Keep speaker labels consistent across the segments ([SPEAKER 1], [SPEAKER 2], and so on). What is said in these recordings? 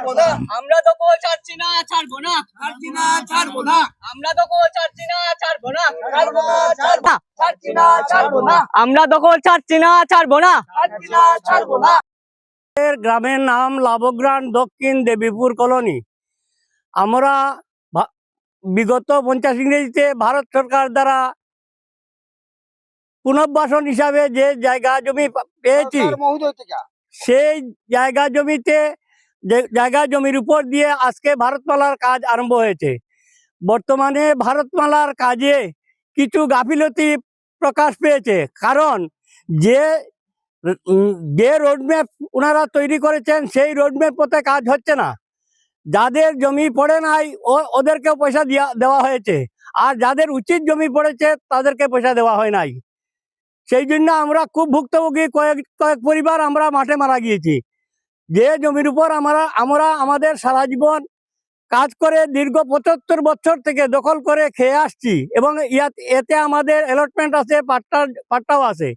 [SPEAKER 1] ছাড়বো না।
[SPEAKER 2] আমরা তো কো ছাড়ছি না ছাড়বো না।
[SPEAKER 1] ছাড়ছি না ছাড়বো না।
[SPEAKER 2] আমরা তো ছাড়ছি না ছাড়বো না।
[SPEAKER 1] ছাড়বো না ছাড়বো ছাড়ছি না ছাড়বো না।
[SPEAKER 2] আমরা তো ছাড়ছি না ছাড়বো না।
[SPEAKER 1] ছাড়ছি না ছাড়বো না।
[SPEAKER 3] গ্রামের নাম লাভগ্রাম দক্ষিণ দেবীপুর কলোনি। আমরা ভা- বিগত পঞ্চাশ ইংরেজিতে ভারত সরকার দ্বারা পুনর্বাসন হিসাবে যে জায়গা জমি পেয়েছি সেই জায়গা জমিতে জায়গা জমির উপর দিয়ে আজকে ভারতমালার কাজ আরম্ভ হয়েছে। বর্তমানে ভারতমালার কাজে কিছু গাফিলতি প্রকাশ পেয়েছে। কারণ যে যে রোডম্যাপ ওনারা তৈরি করেছেন, সেই রোডম্যাপ পথে কাজ হচ্ছে না। যাদের জমি পড়ে নাই, ও ওদেরকে পয়সা দেওয়া হয়েছে। আর যাদের উচিত জমি পড়েছে, তাদেরকে পয়সা দেওয়া হয় নাই। সেই জন্য আমরা খুব ভুক্তভোগী, কয়েক কয়েক পরিবার আমরা মাঠে মারা গিয়েছি। যে জমির উপর আমরা আমরা আমাদের সারা জীবন কাজ করে দীর্ঘ পঁচাত্তর বছর থেকে দখল করে খেয়ে আসছি এবং এতে আমাদের অ্যালটমেন্ট আছে পাট্টা পাট্টাও আছে।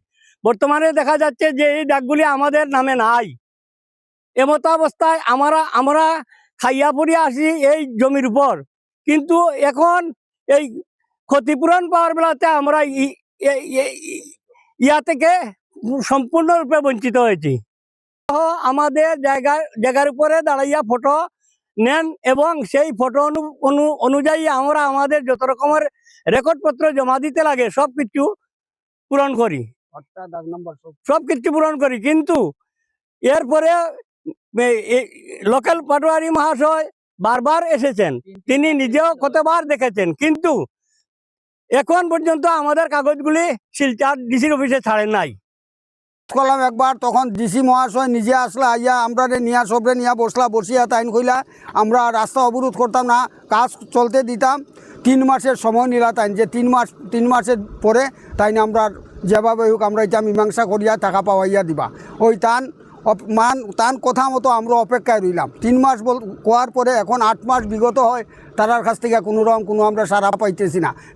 [SPEAKER 3] বর্তমানে দেখা যাচ্ছে যে এই ডাকগুলি আমাদের নামে নাই। এমতো অবস্থায় আমরা আমরা খাইয়া পড়িয়া আসি এই জমির উপর। কিন্তু এখন এই ক্ষতিপূরণ পাওয়ার বেলাতে আমরা ইয়া থেকে সম্পূর্ণরূপে বঞ্চিত হয়েছি। আমাদের জায়গা জায়গার উপরে দাঁড়াইয়া ফটো নেন এবং সেই ফটো অনু অনু- অনুযায়ী আমরা আমাদের যত রকমের রেকর্ডপত্র জমা দিতে লাগে সব কিছু পূরণ করি।
[SPEAKER 1] সব।
[SPEAKER 3] কিছু পূরণ করি কিন্তু এরপরে লোকাল পাটোয়ারি মহাশয় বারবার এসেছেন। তিনি নিজেও কতবার দেখেছেন কিন্তু এখন পর্যন্ত আমাদের কাগজগুলি শিলচার ডিসির অফিসে ছাড়েন নাই।
[SPEAKER 1] করলাম একবার, তখন ডিসি মহাশয় নিজে আসলা, আইয়া আমরা নিয়া, সবরে নিয়া বসলা, বসিয়া তাইন কইলা, আমরা রাস্তা অবরোধ করতাম না, কাজ চলতে দিতাম, তিন মাসের সময় নিলা তাইন, যে তিন মাস, তিন মাসের পরে তাইন আমরা যেভাবে হোক আমরা এটা মীমাংসা করিয়া টাকা পাওয়াইয়া দিবা। ওই তান মান, তান কথা মতো আমরা অপেক্ষায় রইলাম। তিন মাস বল, কোয়ার পরে এখন আট মাস বিগত হয়, তারার কাছ থেকে কোনো রকম কোনো আমরা সারা পাইতেছি না।